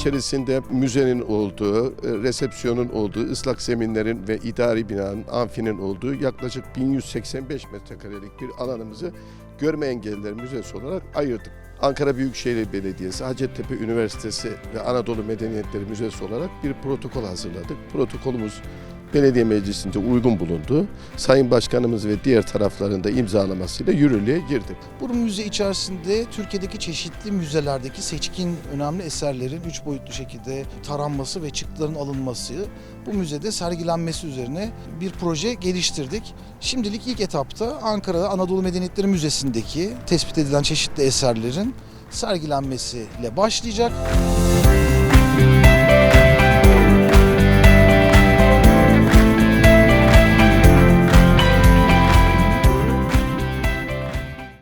içerisinde müzenin olduğu, e, resepsiyonun olduğu, ıslak zeminlerin ve idari binanın, amfinin olduğu yaklaşık 1185 metrekarelik bir alanımızı Görme Engelliler Müzesi olarak ayırdık. Ankara Büyükşehir Belediyesi, Hacettepe Üniversitesi ve Anadolu Medeniyetleri Müzesi olarak bir protokol hazırladık. Protokolümüz belediye meclisinde uygun bulundu. Sayın Başkanımız ve diğer tarafların da imzalamasıyla yürürlüğe girdi. Bu müze içerisinde Türkiye'deki çeşitli müzelerdeki seçkin önemli eserlerin üç boyutlu şekilde taranması ve çıktıların alınması bu müzede sergilenmesi üzerine bir proje geliştirdik. Şimdilik ilk etapta Ankara Anadolu Medeniyetleri Müzesi'ndeki tespit edilen çeşitli eserlerin sergilenmesiyle başlayacak.